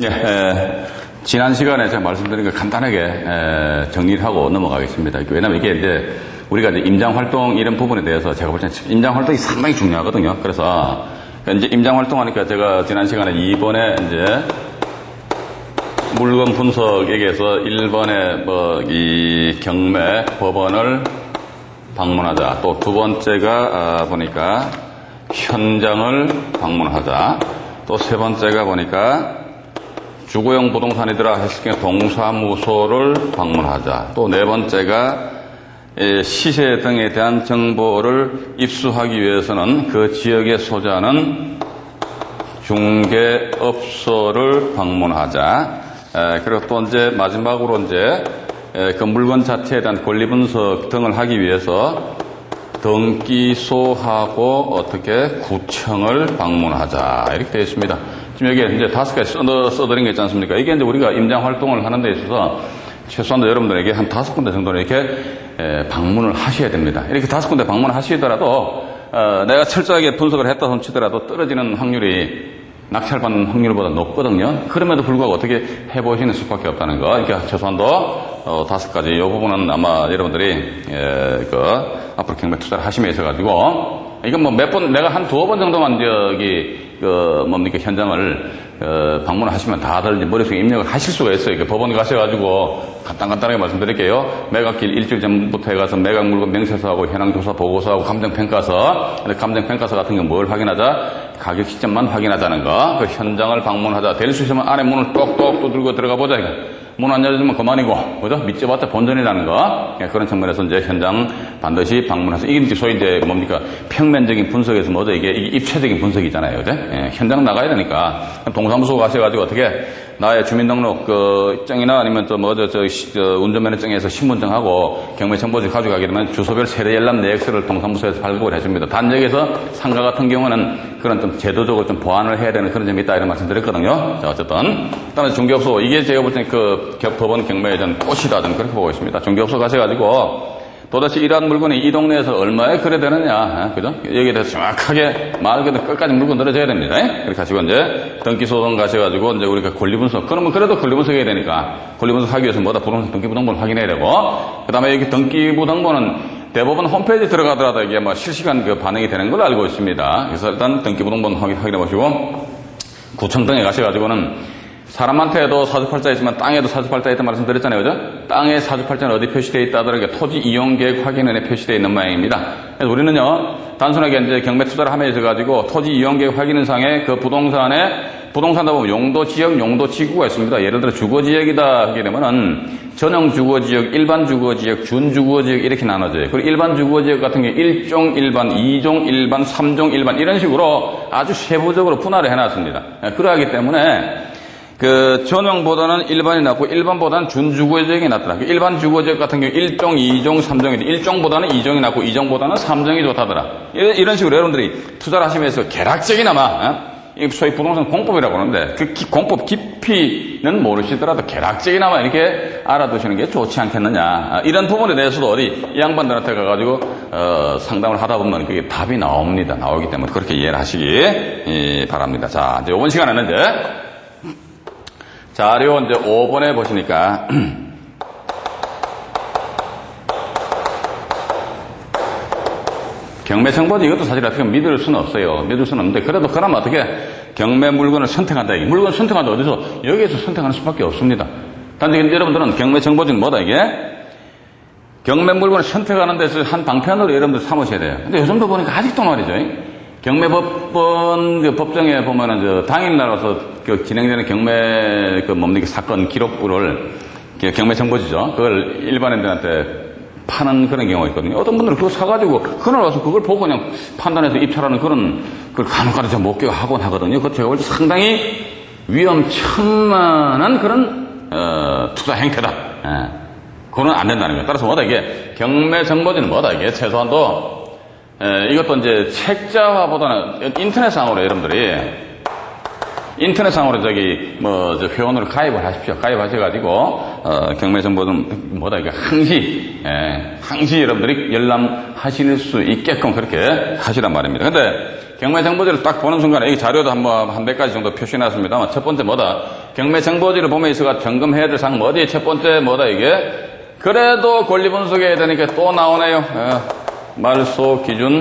예, 에, 지난 시간에 제가 말씀드린 거 간단하게 에, 정리를 하고 넘어가겠습니다. 왜냐하면 이게 이제 우리가 이제 임장 활동 이런 부분에 대해서 제가 볼 때는 임장 활동이 상당히 중요하거든요. 그래서 이제 임장 활동하니까 제가 지난 시간에 2번에 이제 물건 분석에게서 1번에 뭐 이 경매 법원을 방문하자. 또 두 번째가 아, 보니까 현장을 방문하자. 또 세 번째가 보니까 주거용 부동산이더라 경우 동사무소를 방문하자. 또 네 번째가 에, 시세 등에 대한 정보를 입수하기 위해서는 그 지역에 소재하는 중개업소를 방문하자. 에, 그리고 또 이제 마지막으로 이제 에, 그 물건 자체에 대한 권리 분석 등을 하기 위해서 등기소하고 어떻게 구청을 방문하자 이렇게 되어 있습니다. 지금 여기에 이제 다섯 가지 써, 써드린 게 있지 않습니까? 이게 이제 우리가 임장 활동을 하는 데 있어서 최소한 여러분들에게 한 다섯 군데 정도는 이렇게 에, 방문을 하셔야 됩니다. 이렇게 다섯 군데 방문을 하시더라도 어, 내가 철저하게 분석을 했다 손 치더라도 떨어지는 확률이 낙찰받는 확률보다 높거든요. 그럼에도 불구하고 어떻게 해보시는 수밖에 없다는 거. 그러니까 최소한도 어, 다섯 가지. 이 부분은 아마 여러분들이 예, 그 앞으로 경매 투자를 하심에 있어가지고 이건 뭐 몇 번 내가 한 두어 번 정도만 저기 그 뭡니까 현장을 어, 방문하시면 다들 머릿속에 입력을 하실 수가 있어요. 이렇게 법원 가셔가지고 간단간단하게 말씀드릴게요. 매각길 일주일 전부터 해가서 매각 물건 명세서하고 현황 조사 보고서하고 감정 평가서. 근데 감정 평가서 같은 건뭘 확인하자? 가격 시점만 확인하자는 거. 그 현장을 방문하자. 될 수 있으면 안에 문을 똑똑 두들고 들어가 보자. 이거. 문 안 열어주면 그만이고, 그죠? 믿져봤자 본전이라는 거. 예, 그런 측면에서 이제 현장 반드시 방문해서, 이게 이제 소위 이제 뭡니까? 평면적인 분석에서 뭐죠? 이게, 이게 입체적인 분석이잖아요. 그죠? 예, 현장 나가야 되니까. 동사무소 가셔가지고 어떻게 나의 주민등록 그 증이나 아니면 또 뭐죠? 저, 시- 저 운전면허증에서 신분증하고 경매정보지 가져가게 되면 주소별 세대 열람 내역서를 동사무소에서 발급을 해줍니다. 단 여기서 상가 같은 경우는 그런 좀 제도적으로 좀 보완을 해야 되는 그런 점이 있다 이런 말씀 드렸거든요. 자, 어쨌든. 그다음에 중개업소. 이게 제가 볼 때는 그 겨- 법원 경매의 전 꽃이다. 저는 그렇게 보고 있습니다. 중개업소 가셔가지고 도대체 이러한 물건이 이 동네에서 얼마에 거래되느냐, 아, 그죠? 여기에 대해서 정확하게 말 그대로 끝까지 물건 늘어져야 됩니다. 예? 그렇게 하시고 이제 등기소송 가셔가지고 이제 우리가 권리분석, 그러면 그래도 권리분석해야 되니까 권리분석 하기 위해서 뭐다 부동산 등기부등본을 확인해야 되고, 그 다음에 여기 등기부등본은 대법원 홈페이지 들어가더라도 이게 뭐 실시간 그 반영이 되는 걸로 알고 있습니다. 그래서 일단 등기부등본 확인, 확인해 보시고, 구청 등에 가셔가지고는 사람한테도 사주팔자 있지만 땅에도 사주팔자 있다 말씀드렸잖아요. 그죠? 땅에 사주팔자는 어디 표시되어 있다 하더라도 토지 이용계획 확인원에 표시되어 있는 모양입니다. 그래서 우리는요, 단순하게 이제 경매 투자를 하면서 가지고 토지 이용계획 확인원상에 그 부동산에 부동산다 보면 용도 지역, 용도 지구가 있습니다. 예를 들어 주거 지역이다 하게 되면은 전용 주거 지역, 일반 주거 지역, 준 주거 지역 이렇게 나눠져요. 그리고 일반 주거 지역 같은 경우 1종 일반, 2종 일반, 3종 일반 이런 식으로 아주 세부적으로 분할을 해놨습니다. 예, 그러하기 때문에 그 전용보다는 일반이 낫고 일반보다는 준주거 지역이 낫더라. 그 일반 주거 지역 같은 경우 1종, 2종, 3종인데 1종보다는 2종이 낫고 2종보다는 3종이 좋다더라. 이런, 식으로 여러분들이 투자를 하시면서 계략적이나마 어? 이 소위 부동산 공법이라고 하는데 그 기- 공법 깊이는 모르시더라도 계략적이나마 이렇게 알아두시는 게 좋지 않겠느냐. 아, 이런 부분에 대해서도 어디 이 양반들한테 가가지고 어, 상담을 하다 보면 그게 답이 나옵니다. 나오기 때문에 그렇게 이해를 하시기 예, 바랍니다. 자, 이제 이번 시간에는 이제 자료 이제 5번에 보시니까 경매 정보는 이것도 사실 어떻게 믿을 수는 없어요. 믿을 수는 없는데 그래도 그나마 어떻게 경매 물건을 선택한다. 이 물건 선택한다 어디서 여기에서 선택하는 수밖에 없습니다. 단지 여러분들은 경매 정보지는 뭐다 이게 경매 물건을 선택하는 데서 한 방편으로 여러분들 삼으셔야 돼요. 근데 요즘도 보니까 아직도 말이죠. 경매법원 그 법정에 보면은 저 당일날 와서 그 진행되는 경매 그 뭡니까 사건 기록부를 그 경매 정보지죠. 그걸 일반인들한테 파는 그런 경우가 있거든요. 어떤 분들은 그거 사가지고 그날 와서 그걸 보고 그냥 판단해서 입찰하는 그런 그걸 간혹가다 좀 목격을 하곤 하거든요. 그거 제가 볼 때 상당히 위험천만한 그런 어, 투자 행태다. 예. 그거는 안 된다는 거예요. 따라서 뭐다 이게 경매 정보지는 뭐다 이게 최소한도 에, 이것도 이제 책자화보다는 인터넷상으로 여러분들이 인터넷상으로 저기 뭐저 회원으로 가입을 하십시오. 가입하셔가지고 어, 경매 정보는 뭐다 이게 항시 예, 항시 여러분들이 열람하실 수 있게끔 그렇게 하시란 말입니다. 근데 경매 정보지를 딱 보는 순간에 이 자료도 한번 한 몇 가지 정도 표시해놨습니다만 첫 번째 뭐다 경매 정보지를 보면 있어가 점검해야 될 사항 어디 첫 번째 뭐다 이게 그래도 권리 분석해야 되니까 또 나오네요. 예. 말소 기준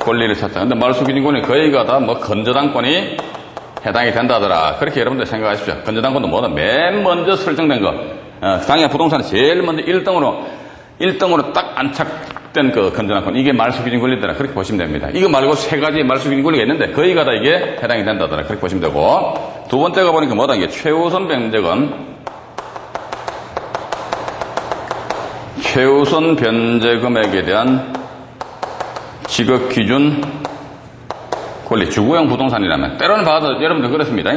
권리를 찾자. 근데 말소 기준 권리 거의가 다 뭐 건저당권이 해당이 된다더라. 그렇게 여러분들 생각하십시오. 건저당권도 뭐다 맨 먼저 설정된 거. 어, 당연 부동산이 제일 먼저 1등으로 1등으로 딱 안착된 그 건전한권 이게 말소기준 권리더라 그렇게 보시면 됩니다. 이거 말고 세 가지 말소기준 권리가 있는데 거의가 다 이게 해당이 된다더라 그렇게 보시면 되고 두 번째가 보니까 뭐다 이게 최우선 변제금 최우선 변제금액에 대한 지급 기준 권리 주거용 부동산이라면 때로는 봐도 여러분들 그렇습니다.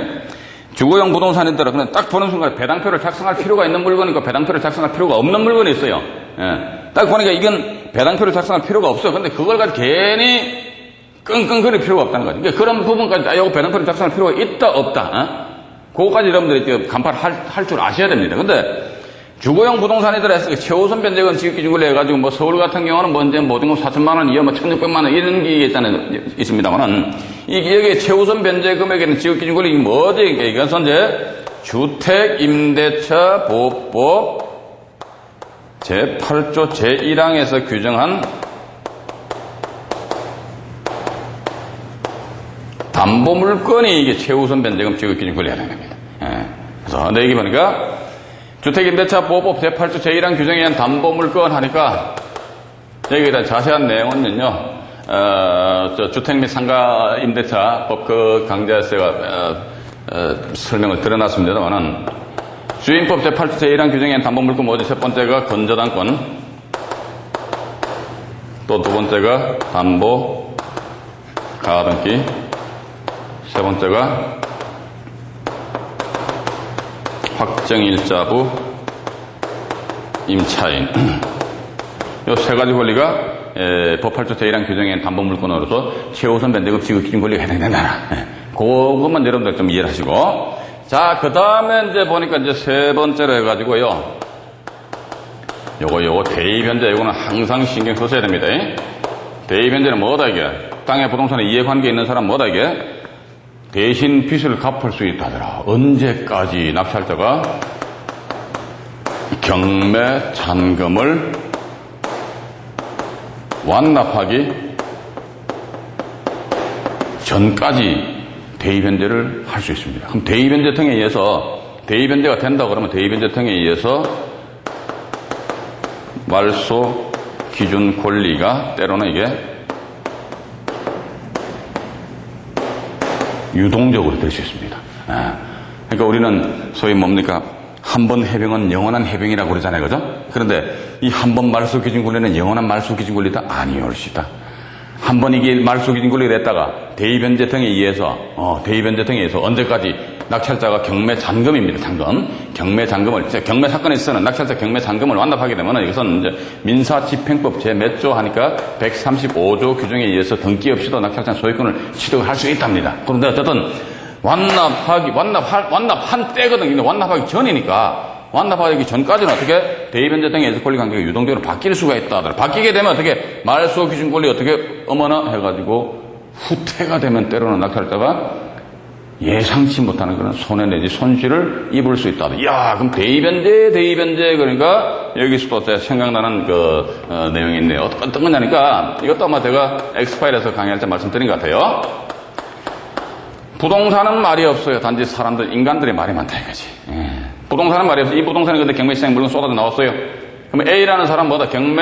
주거용 부동산인들은 그냥 딱 보는 순간 배당표를 작성할 필요가 있는 물건이고 배당표를 작성할 필요가 없는 물건이 있어요. 예. 딱 보니까 이건 배당표를 작성할 필요가 없어. 근데 그걸 가지고 괜히 끙끙거릴 필요가 없다는 거죠. 그러니까 그런 부분까지, 아, 이거 배당표를 작성할 필요가 있다, 없다. 어? 그거까지 여러분들이 간파를 할, 할줄 아셔야 됩니다. 근데 주거용 했을 때 최우선 변제금 지급기준으로 해가지고 뭐 서울 같은 경우는 뭐 이제 모든 거 4천만 원 이하 뭐 1,600만 원 이런 게 있잖아요. 있습니다만은 이게 최우선 변제금액에는 지급기준권이 뭐지? 이것은 이제 주택 임대차 보호법 제8조 제1항에서 규정한 담보물건이 이게 최우선 변제금 지급기준권이 해당됩니다. 예. 그래서 근데 여기 보니까 주택임대차 보호법 제8조 제1항 규정에 의한 담보물건 하니까 여기 다 자세한 내용은요, 어, 저 주택 및 상가 임대차 법그 강제세가 어, 어, 설명을 드려놨습니다만은 주임법 제8조 제1항 규정에 의한 담보물건 뭐지? 첫 번째가 건저당권, 또 두 번째가 담보 가등기, 세 번째가 확정일자부 임차인 이 세 가지 권리가 에, 법 8조 제1항 규정에 담보 물건으로서 최우선 변제급 지급 기준 권리가 해당된다. 예, 그것만 여러분들 좀 이해를 하시고 자 그 다음에 이제 보니까 이제 세 번째로 해가지고요 요거 요거 대의 변제 요거는 항상 신경 쓰셔야 됩니다. 예. 대의 변제는 뭐다 이게 땅에 부동산에 이해관계 있는 사람 뭐다 이게 대신 빚을 갚을 수 있다더라. 언제까지 납찰자가 경매 잔금을 완납하기 전까지 대의변제를 할 수 있습니다. 그럼 대의변제통에 의해서 대의변제가 된다 그러면 대의변제통에 의해서 말소 기준 권리가 때로는 이게 유동적으로 될 수 있습니다. 예. 그러니까 우리는 소위 뭡니까? 한 번 해병은 영원한 해병이라고 그러잖아요. 그죠? 그런데 이 한 번 말소 기준 권리는 영원한 말소 기준 권리다? 아니올 수있다. 한 번 이게 말소 기준 권리가 됐다가 대의변제통에 의해서, 어, 대의변제통에 의해서 언제까지 낙찰자가 경매 잔금입니다. 잔금. 경매 잔금을, 경매 사건에 있어서는 낙찰자 경매 잔금을 완납하게 되면 이것은 이제 민사 집행법 제 몇 조 하니까 135조 규정에 의해서 등기 없이도 낙찰자 소유권을 취득할 수 있답니다. 그런데 어쨌든 완납하기, 완납, 완납한 때거든요. 근데 완납하기 전이니까 완납하기 전까지는 어떻게 대의변제 등의 에서 권리 관계가 유동적으로 바뀔 수가 있다. 바뀌게 되면 어떻게 말소 기준 권리 어떻게 어머나 해가지고 후퇴가 되면 때로는 낙찰자가 예상치 못하는 그런 손해 내지 손실을 입을 수 있다. 이야, 그럼 대의변제, 대의변제, 그러니까 여기서 또 생각나는 그 어, 내용이 있네요. 어떤, 어떤 거냐니까 이것도 아마 제가 엑스파일에서 강의할 때 말씀드린 것 같아요. 부동산은 말이 없어요. 단지 사람들, 인간들의 말이 많다 이거지. 예. 부동산은 말이 없어요. 이 부동산이 근데 경매 시장에 물론 쏟아져 나왔어요. 그러면 A라는 사람 뭐다? 경매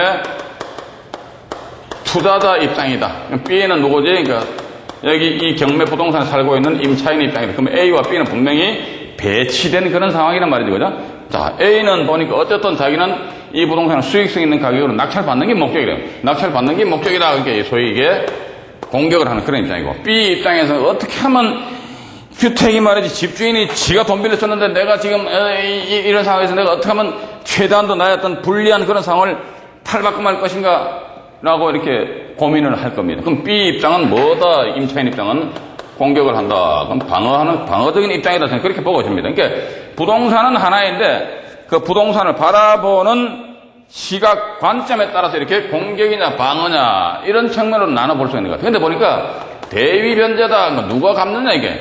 투자자 입장이다. 그럼 B는 누구지? 그러니까 여기 이 경매 부동산에 살고 있는 임차인 입장이다. 그러면 A와 B는 분명히 배치된 그런 상황이란 말이죠. 그죠? 자, A는 보니까 어쨌든 자기는 이 부동산을 수익성 있는 가격으로 낙찰받는 게 목적이래요. 낙찰받는 게 목적이다. 그게 소위 이게 공격을 하는 그런 입장이고 B 입장에서는 어떻게 하면 주택이 말이지 집주인이 지가 돈 빌려줬는데 내가 지금 이런 상황에서 내가 어떻게 하면 최대한도 어떤 불리한 그런 상황을 탈바꿈 할 것인가 라고 이렇게 고민을 할 겁니다. 그럼 B 입장은 뭐다? 임차인 입장은 공격을 한다. 그럼 방어하는, 방어적인 입장이다. 저는 그렇게 보고 있습니다. 그러니까 부동산은 하나인데 그 부동산을 바라보는 시각 관점에 따라서 이렇게 공격이냐 방어냐 이런 측면으로 나눠볼 수 있는 것 같아요. 근데 보니까 대위 변제다. 뭐 누가 갚느냐 이게.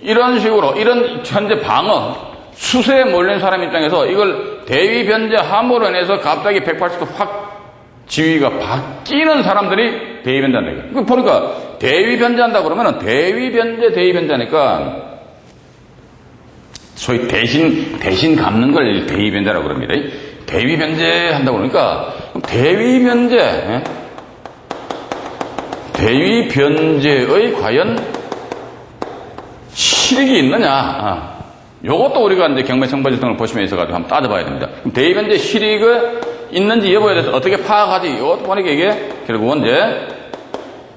이런 식으로 이런 현재 방어 수세에 몰린 사람 입장에서 이걸 대위 변제 함으로 인해서 갑자기 180도 확 지위가 바뀌는 사람들이 대위 변제한다. 이거. 그 보니까 대위 변제한다 그러면은 대위 변제 대위 변제니까 소위 대신 대신 갚는 걸 대위 변제라고 그럽니다. 대위 변제 한다고 그러니까 그럼 대위 변제 예? 대위 변제의 과연 실익이 있느냐? 아, 요것도 우리가 이제 경매청부지 등을 보시면 있어가지고 한번 따져봐야 됩니다. 그럼 대위 변제 실익이 있는지 여부에 대해서 어떻게 파악하지? 이것도 보니까 이게 결국은 이제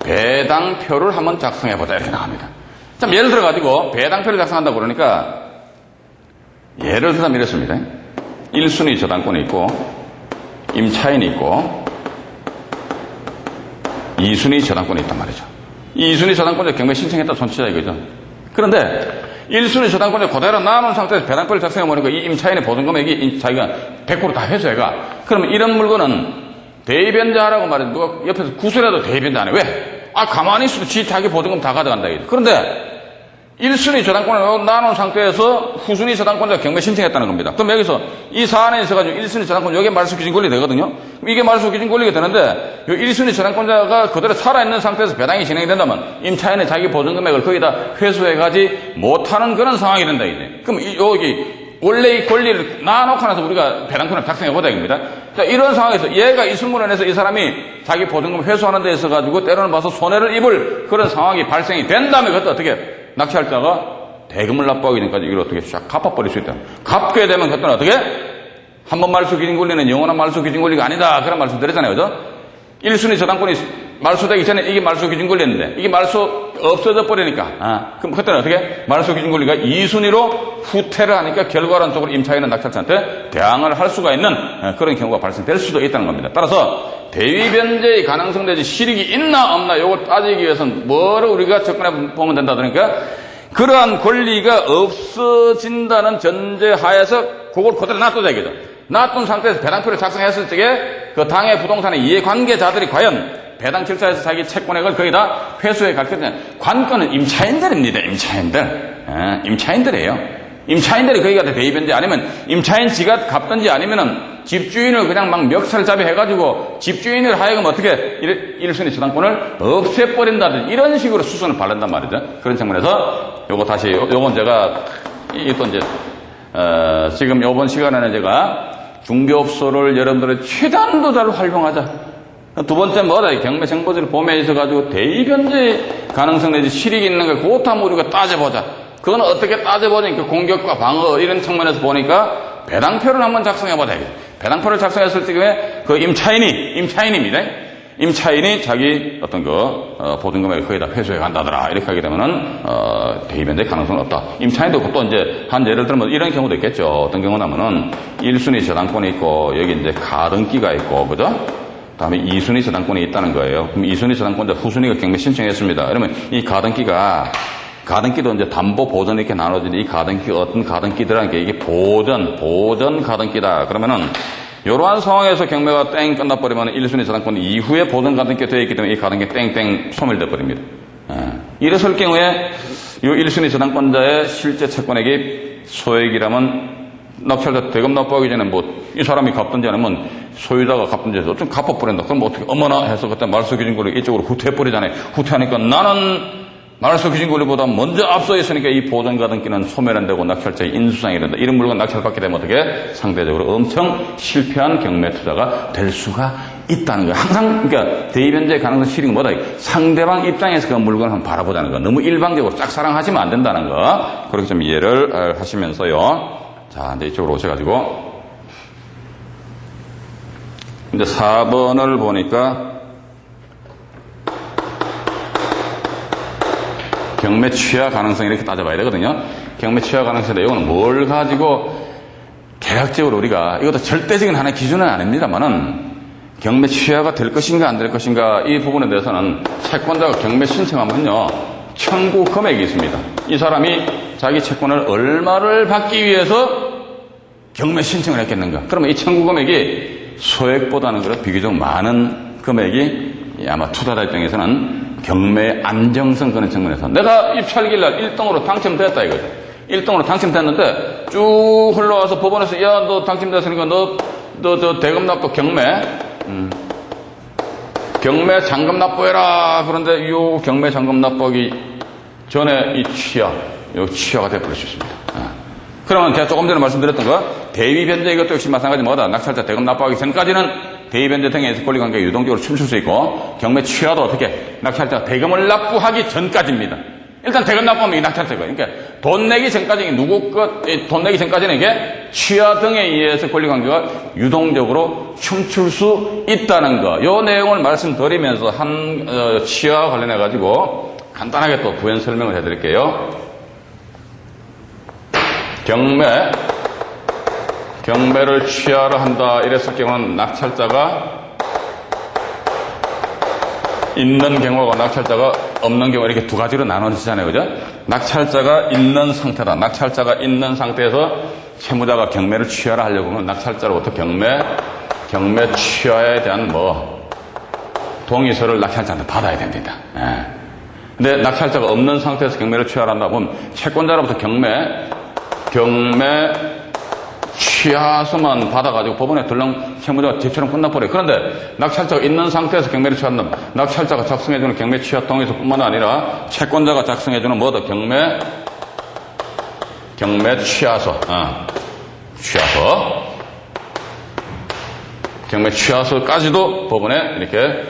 배당표를 한번 작성해보자 이렇게 나갑니다. 참 예를 들어가지고 배당표를 작성한다고 그러니까 예를 들자면 이렇습니다. 1순위 저당권이 있고 임차인이 있고 2순위 저당권이 있단 말이죠. 2순위 저당권자 경매 신청했다 손치자 이거죠. 그런데 1순위 저당권자 그대로 나눈 상태에서 배당표를 작성해보니까 이 임차인의 보증금액이 임- 자기가 100%다 회수해가. 그러면 이런 물건은 대변자하라고 말해 누가 옆에서 구슬해도 대변자 안 해. 왜? 아 가만히 있어도 지 자기 보증금 다 가져간다. 그런데 1순위 저당권을 나눈 상태에서 후순위 저당권자 경매 신청했다는 겁니다. 그럼 여기서 이 사안에 있어가지고 1순위 저당권, 여기에 말소 기준 권리 되거든요? 이게 말소 기준 권리가 되는데, 이 1순위 저당권자가 그대로 살아있는 상태에서 배당이 진행된다면, 임차인의 자기 보증 금액을 거기다 회수해가지 못하는 그런 상황이 된다, 이제. 그럼 이- 여기, 원래 이 권리를 나눠놓고 나서 우리가 배당권을 작성해보자, 입니다. 자, 이런 상황에서 얘가 이 순문을 해서 이 사람이 자기 보증금 회수하는 데 있어가지고 때로는 봐서 손해를 입을 그런 상황이 발생이 된다면 그것도 어떻게 납치할자가 대금을 납부하기 전까지 이걸 어떻게 쫙 갚아버릴 수 있다. 갚게 되면 그때는 어떻게? 한 번 말소 기준 권리는 영원한 말소 기준 권리가 아니다. 그런 말씀 드렸잖아요. 그죠? 1순위 저당권이 말소 되기 전에 이게 말소 기준 권리였는데 이게 말소 없어져 버리니까 아, 그럼 그때는 어떻게? 말소 기준 권리가 2순위로 후퇴를 하니까 결과론적으로 임차인은 낙찰자한테 대항을 할 수가 있는 아, 그런 경우가 발생될 수도 있다는 겁니다. 따라서 대위 변제의 가능성 내지 실익이 있나 없나 이걸 따지기 위해서는 뭐를 우리가 접근해 보면 된다 그러니까 그러한 권리가 없어진다는 전제 하에서 그걸 그대로 놔두자 이거죠. 놔둔 상태에서 배당표를 작성했을 적에 그 당의 부동산의 이해관계자들이 과연 배당 절차에서 자기 채권액을 거기다 회수해 갈 것이냐. 관건은 임차인들입니다. 임차인들. 예, 임차인들이에요. 임차인들이 거기가 대입인지 아니면 임차인 지가 갚든지 아니면은 집주인을 그냥 막 멱살잡이 해가지고 집주인을 하여금 어떻게 일- 일순위 저당권을 없애버린다든지 이런 식으로 수순을 바른단 말이죠. 그런 측면에서 요거 다시, 요- 요건 제가 이또 이제 어, 지금 요번 시간에는 제가 중개업소를 여러분들의 최단도 잘 활용하자. 두 번째 뭐다? 경매 정보지를 봄에 있어 가지고 대의변제 가능성 내지 실익이 있는 걸 그것도 한번 우리가 따져보자. 그건 어떻게 따져보니까 공격과 방어 이런 측면에서 보니까 배당표를 한번 작성해보자. 배당표를 작성했을 적에 그 임차인이, 임차인입니다. 임차인이 자기 어떤 그 어, 보증금액을 거의 다 회수해 간다더라 이렇게 하게 되면은 어, 대입변제 가능성은 없다. 임차인도 또 이제 한 예를 들면 이런 경우도 있겠죠. 어떤 경우냐면은 1순위 저당권이 있고 여기 이제 가등기가 있고 그죠? 다음에 2순위 저당권이 있다는 거예요. 그럼 2순위 저당권자 후순위가 경매 신청했습니다. 그러면 이 가등기가 가등기도 이제 담보 보전 이렇게 나눠진 이 가등기 어떤 가등기들한 게 이게 보전 보전 가등기다. 그러면은 이러한 상황에서 경매가 땡 끝나버리면 1순위 저당권 이후에 보전 가등기 되어 있기 때문에 이 가등기 땡땡 소멸돼 버립니다. 예. 이랬을 경우에 이 1순위 저당권자의 실제 채권액이 소액이라면 납치할 대금 납부하기 전에 뭐 이 사람이 갚든지 아니면 소유자가 갚든지 해서 좀 갚아버린다. 그럼 뭐 어떻게 어머나 해서 그때 말소 기준 권리 이쪽으로 후퇴해버리잖아요. 후퇴하니까 나는 말소 기준 권리보다 먼저 앞서 있으니까 이 보전 가등기는 소멸 안 되고 낙찰자의 인수상이 된다. 이런 물건 낙찰받게 되면 어떻게 상대적으로 엄청 실패한 경매 투자가 될 수가 있다는 거예요. 항상 그러니까 대입변제 가능성 실익은 뭐다? 상대방 입장에서 그 물건을 한번 바라보자는 거. 너무 일방적으로 짝사랑하시면 안 된다는 거. 그렇게 좀 이해를 어, 하시면서요. 자, 이제 이쪽으로 오셔가지고 이제 4번을 보니까 경매 취하 가능성 이렇게 따져봐야 되거든요. 경매 취하 가능성 내용은 뭘 가지고 계략적으로 우리가 이것도 절대적인 하나의 기준은 아닙니다만은 경매 취하가 될 것인가 안 될 것인가 이 부분에 대해서는 채권자가 경매 신청하면요 청구 금액이 있습니다. 이 사람이 자기 채권을 얼마를 받기 위해서 경매 신청을 했겠는가? 그러면 이 청구 금액이 소액보다는 그래 비교적 많은 금액이 아마 투자자 입장에서는 경매의 안정성 그런 측면에서 내가 입찰기일 날 1등으로 당첨됐다 이거죠. 1등으로 당첨됐는데 쭉 흘러와서 법원에서 야 너 당첨됐으니까 너 너 저 대금 납부 경매 음, 경매 잔금 납부해라 그런데 이 경매 잔금 납부하기 전에 이 취하 이 취하가 돼버릴 수 있습니다. 아. 그러면 제가 조금 전에 말씀드렸던 거 대위 변제 이것도 역시 마찬가지 뭐다 낙찰자 대금 납부하기 전까지는 대위 변제 등의 권리 관계가 유동적으로 춤출 수 있고 경매 취하도 어떻게 낙찰자 대금을 납부하기 전까지입니다. 일단 대금 납부하면 이 낙찰자가 그러니까 돈 내기 전까지 누구 것돈 내기 전까지는 이게 취하 등에 의해서 권리 관계가 유동적으로 춤출 수 있다는 거. 요 내용을 말씀드리면서 한 어, 취하 관련해 가지고 간단하게 또 부연 설명을 해드릴게요. 경매, 경매를 취하를 한다 이랬을 경우는 낙찰자가 있는 경우하고 낙찰자가 없는 경우 이렇게 두 가지로 나눠지잖아요. 그죠? 낙찰자가 있는 상태다. 낙찰자가 있는 상태에서 채무자가 경매를 취하를 하려고 하면 낙찰자로부터 경매, 경매 취하에 대한 뭐 동의서를 낙찰자한테 받아야 됩니다. 예. 근데 낙찰자가 없는 상태에서 경매를 취하를 한다 보면 채권자로부터 경매, 경매 취하서만 받아가지고 법원에 들렁 채무자가 집처럼 끝나버려요. 그런데 낙찰자가 있는 상태에서 경매를 취한다면 낙찰자가 작성해주는 경매 취하 동의서뿐만 아니라 채권자가 작성해주는 뭐더 경매 경매 취하서 어, 취하서 경매 취하서까지도 법원에 이렇게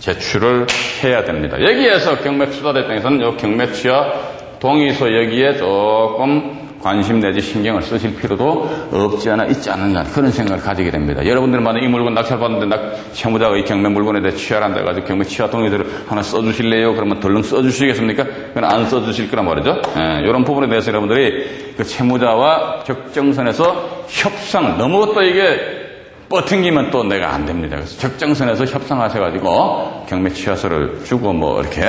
제출을 해야 됩니다. 여기에서 경매 이 경매 취하 동의서 여기에 조금 관심 내지 신경을 쓰실 필요도 없지 않아 있지 않느냐 그런 생각을 가지게 됩니다. 여러분들 만약 이 물건 낙찰받는데 낙, 채무자가 이 경매 물건에 대해 취하한다 해가지고 경매 취하 동의서를 하나 써주실래요? 그러면 덜렁 써주시겠습니까? 그건 안 써주실 거란 말이죠. 예, 이런 부분에 대해서 여러분들이 그 채무자와 적정선에서 협상 너무 또 이게 뻗팅기면 또 내가 안 됩니다. 그래서 적정선에서 협상하셔가지고 경매 취하서를 주고 뭐 이렇게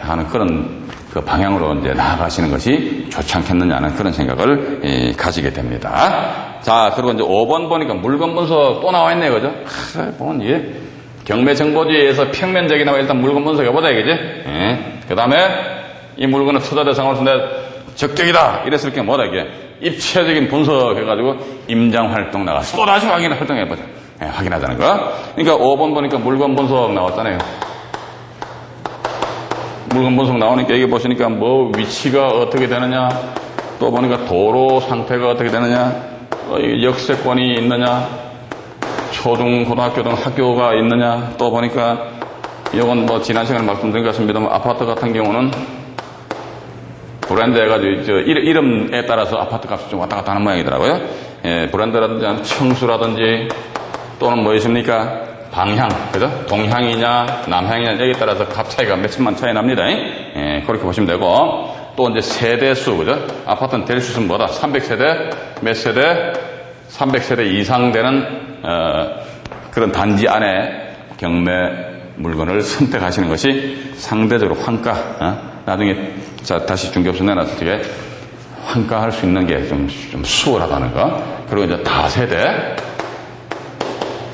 하는 그런 그 방향으로 이제 나아가시는 것이 좋지 않겠느냐는 그런 생각을 이, 가지게 됩니다. 자, 그리고 이제 5번 보니까 물건 분석 또 나와 있네요. 그죠? 아, 보면 이게 경매 정보지에서 평면적이 나와 일단 물건 분석해 보자 이거지. 예. 그 다음에 이 물건은 투자 대상으로서 내 적격이다. 이랬을 게 뭐다 이게 입체적인 분석해가지고 임장 활동 나가서 또 다시 확인 활동해보자. 예, 확인하자는 거. 그러니까 5번 보니까 물건 분석 나왔잖아요. 물건 분석 나오니까 여기 보시니까 뭐 위치가 어떻게 되느냐, 또 보니까 도로 상태가 어떻게 되느냐, 어, 이 역세권이 있느냐, 초중 고등학교 등 학교가 있느냐, 또 보니까 이건 뭐 지난 시간에 말씀드린 것 같습니다만 아파트 같은 경우는 브랜드 해가지고 이름에 따라서 아파트 값이 좀 왔다 갔다 하는 모양이더라고요. 예, 브랜드라든지 청수라든지 또는 뭐 있습니까? 방향, 그죠? 동향이냐, 남향이냐, 여기에 따라서 값 차이가 몇천만 차이 납니다. 예, 그렇게 보시면 되고. 또 이제 세대수, 그죠? 아파트는 대리수는 뭐다? 300세대, 몇 세대? 300세대 이상 되는, 어, 그런 단지 안에 경매 물건을 선택하시는 것이 상대적으로 환가, 어? 나중에 자, 다시 중개업소 내놔서 되게 환가할 수 있는 게 좀, 좀 수월하다는 거. 그리고 이제 다세대,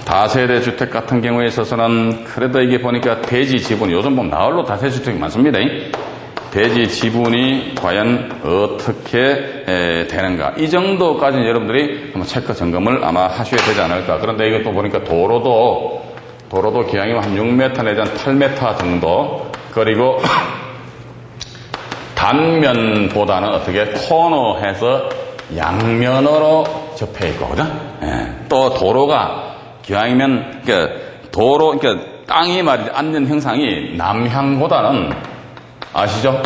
다세대 주택 같은 경우에 있어서는 그래도 이게 보니까 대지 지분 요즘 보면 나홀로 다세대 주택이 많습니다. 대지 지분이 과연 어떻게 에, 되는가 이 정도까지는 여러분들이 한번 체크 점검을 아마 하셔야 되지 않을까 그런데 이것도 보니까 도로도 도로도 기왕이면 한 6m 내지 한 8m 정도 그리고 단면보다는 어떻게 코너해서 양면으로 접해 그죠? 예. 또 도로가 기왕이면 그러니까 도로 그러니까 땅이 말이지 앉는 형상이 남향보다는 아시죠?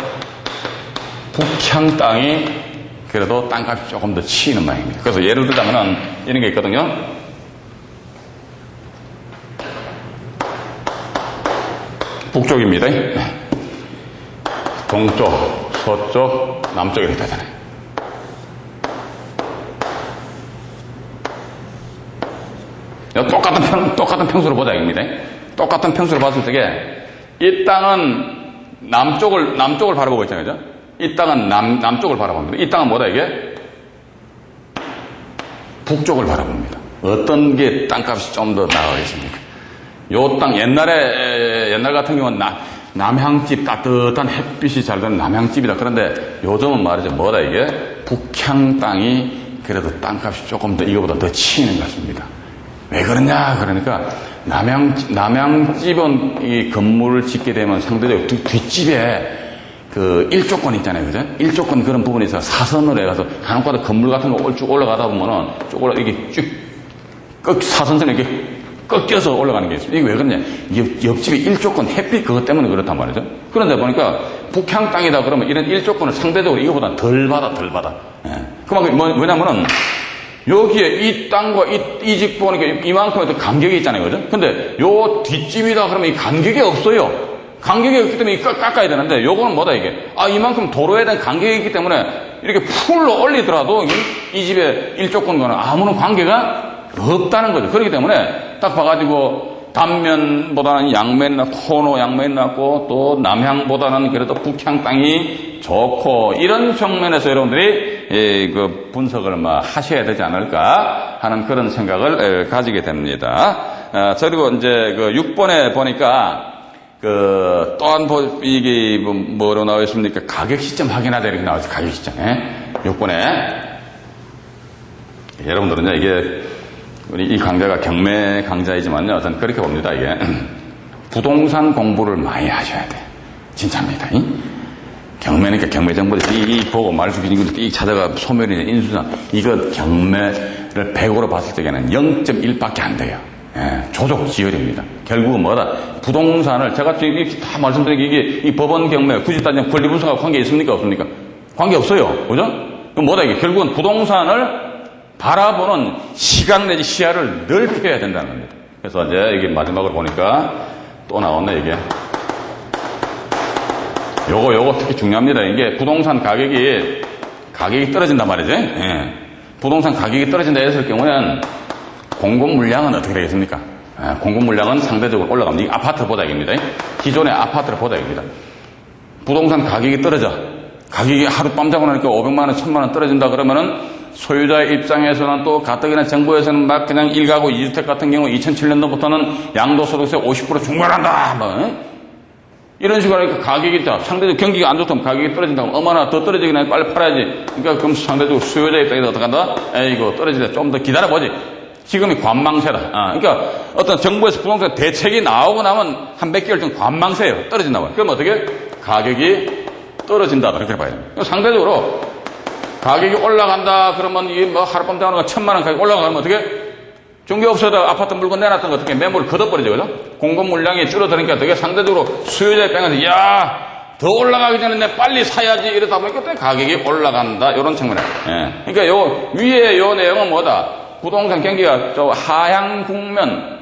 북향 땅이 그래도 땅값이 조금 더 치이는 모양입니다. 그래서 예를 들자면은 이런 게 있거든요. 북쪽입니다. 동쪽, 서쪽, 남쪽 이렇게 되잖아요. 똑같은 평, 똑같은 평수로 보자, 입니다. 똑같은 평수로 봤을 때, 이 땅은 남쪽을, 남쪽을 바라보고 있잖아요. 그죠? 이 땅은 남, 남쪽을 바라봅니다. 이 땅은 뭐다, 이게? 북쪽을 바라봅니다. 어떤 게 땅값이 좀 더 나가겠습니까? 요 땅, 옛날에, 에, 옛날 같은 경우는 나, 남향집 따뜻한 햇빛이 잘 드는 남향집이다. 그런데 요즘은 말이죠. 뭐다 이게? 북향 땅이 그래도 땅값이 조금 더 이거보다 더 치이는 것 같습니다. 왜 그러냐? 그러니까 남양, 남양집은 이 건물을 짓게 되면 상대적으로 뒤- 뒷집에 그 일조권 있잖아요. 그죠? 일조권 그런 부분에서 사선으로 해가서 간혹가다 건물 같은 거 쭉 올라가다 보면은 쭉 올라, 이게 쭉 꺾, 사선선에 이렇게 꺾여서 올라가는 게 있습니다. 이게 왜 그러냐? 옆, 옆집이 일조권 햇빛 그것 때문에 그렇단 말이죠. 그런데 보니까 북향 땅이다 그러면 이런 일조권을 상대적으로 이거보다 덜 받아, 덜 받아. 예. 그만큼 뭐, 뭐냐면은 여기에 이 땅과 이, 이집 보니까 이만큼의 또 간격이 있잖아요. 그죠? 근데 요 뒷집이다 그러면 이 간격이 없어요. 간격이 없기 때문에 이 깎- 깎아야 되는데 요거는 뭐다 이게? 아, 이만큼 도로에 대한 간격이 있기 때문에 이렇게 풀로 올리더라도 이, 이 집의 일조권과는 아무런 관계가 없다는 거죠. 그렇기 때문에 딱 봐가지고 단면보다는 양면이 낫고 코너 양면이 낫고 또 남향보다는 그래도 북향 땅이 좋고 이런 측면에서 여러분들이 예, 그 분석을 막 하셔야 되지 않을까 하는 그런 생각을 에, 가지게 됩니다. 아, 그리고 이제 그 6번에 보니까 그 또한 보- 이게 뭐- 뭐로 나와 있습니까? 가격 시점 확인하다 이렇게 나와 있어요. 가격 시점에 6번에 여러분들은요, 이게, 우리 이 강좌가 경매 강좌이지만요, 저는 그렇게 봅니다, 이게. 부동산 공부를 많이 하셔야 돼. 진짜입니다. 이? 경매니까 경매 정보를 이, 이 보고 말수 기준 이거 이 찾아가 소멸이나 인수상 이거 경매를 100으로 봤을 적에는 0.1밖에 안 돼요. 예, 조족 지혈입니다. 결국은 뭐다? 부동산을 제가 지금 다 말씀드린 게 이게 이 법원 경매 굳이 따지면 권리분석하고 관계 있습니까? 없습니까? 관계 없어요. 그죠? 그럼 뭐다 이게? 결국은 부동산을 바라보는 시각 내지 시야를 넓혀야 된다는 겁니다. 그래서 이제 이게 마지막으로 보니까 또 나왔네 이게. 요거 요거 특히 중요합니다. 이게 부동산 가격이 가격이 떨어진단 말이죠. 예. 부동산 가격이 떨어진다 했을 경우에는 공급 물량은 어떻게 되겠습니까? 예, 공급 물량은 상대적으로 올라갑니다. 이 아파트 보다입니다. 기존의 아파트를 보다입니다. 부동산 가격이 떨어져. 가격이 하룻밤 자고 나니까 500만 원, 1000만 원 떨어진다 그러면은 소유자의 입장에서는 또 가뜩이나 정부에서는 막 그냥 1가구 2주택 같은 경우 2007년도부터는 양도소득세 50% 중괄한다. 뭐. 예? 이런 식으로 하니까 가격이 있다. 상대적으로 경기가 안 좋다면 가격이 떨어진다면 어머나 더 떨어지긴 해. 빨리 팔아야지. 그러니까 그럼 상대적으로 수요자 입장에서 어떡한다? 에이고 떨어지다. 좀 더 기다려보지. 지금이 관망세다. 아, 그러니까 어떤 정부에서 부동산 대책이 나오고 나면 한 몇 개월 전 관망세예요. 떨어진다고. 그럼 어떻게? 가격이 떨어진다. 그렇게 봐야 됩니다. 상대적으로 가격이 올라간다. 그러면 이게 뭐 하룻밤 자는 거 천만 원 가격 올라가면 어떻게? 중개업소에다 아파트 물건 내놨던 거 어떻게 매물을 걷어버리죠, 그죠? 공급 물량이 줄어드니까 되게 상대적으로 수요자 입장에서, 야, 더 올라가기 전에 내 빨리 사야지 이러다 보니까 또 가격이 올라간다. 이런 측면에. 예. 그러니까 요, 위에 요 내용은 뭐다? 부동산 경기가 저 하향 국면을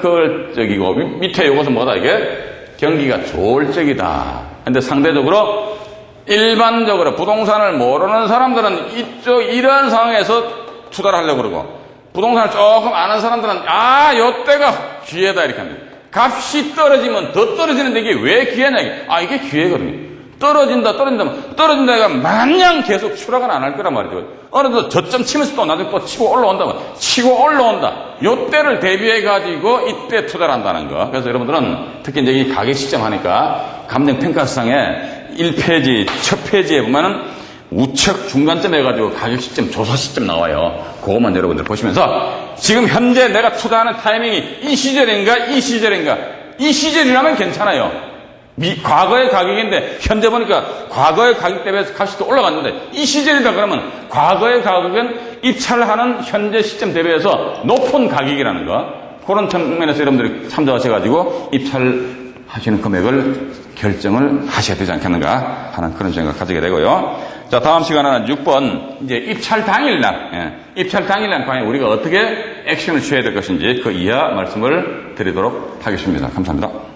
그, 저기고, 밑- 밑에 요것은 뭐다, 이게? 경기가 좋을 적이다. 근데 상대적으로 일반적으로 부동산을 모르는 사람들은 이쪽 이런 상황에서 투자를 하려고 그러고 부동산을 조금 아는 사람들은 아 요때가 기회다 이렇게 합니다. 값이 떨어지면 더 떨어지는데 이게 왜 기회냐 아 이게 기회거든요. 떨어진다 떨어진다 떨어진다가 마냥 계속 추락은 안 할 거란 말이죠. 어느 정도 저점 치면서 또 나중에 또 치고 올라온다 치고 올라온다. 요때를 대비해 가지고 이때 투자를 한다는 거. 그래서 여러분들은 특히 이제 이 가격 시점 하니까 감정 평가서상에 1페이지, 첫 페이지에 보면은 우측 중간점 해가지고 가격 시점, 조사 시점 나와요. 그것만 여러분들 보시면서 지금 현재 내가 투자하는 타이밍이 이 시절인가, 이 시절인가, 이 시절이라면 괜찮아요. 미- 과거의 가격인데 현재 보니까 과거의 가격 대비해서 값이 더 올라갔는데 이 시절이다 그러면 과거의 가격은 입찰하는 현재 시점 대비해서 높은 가격이라는 거 그런 측면에서 여러분들이 참조하셔가지고 입찰하시는 금액을 결정을 하셔야 되지 않겠는가 하는 그런 생각 가지게 되고요. 자 다음 시간에는 6번 이제 입찰 당일날 예, 입찰 당일날 과연 우리가 어떻게 액션을 취해야 될 것인지 그 이하 말씀을 드리도록 하겠습니다. 감사합니다.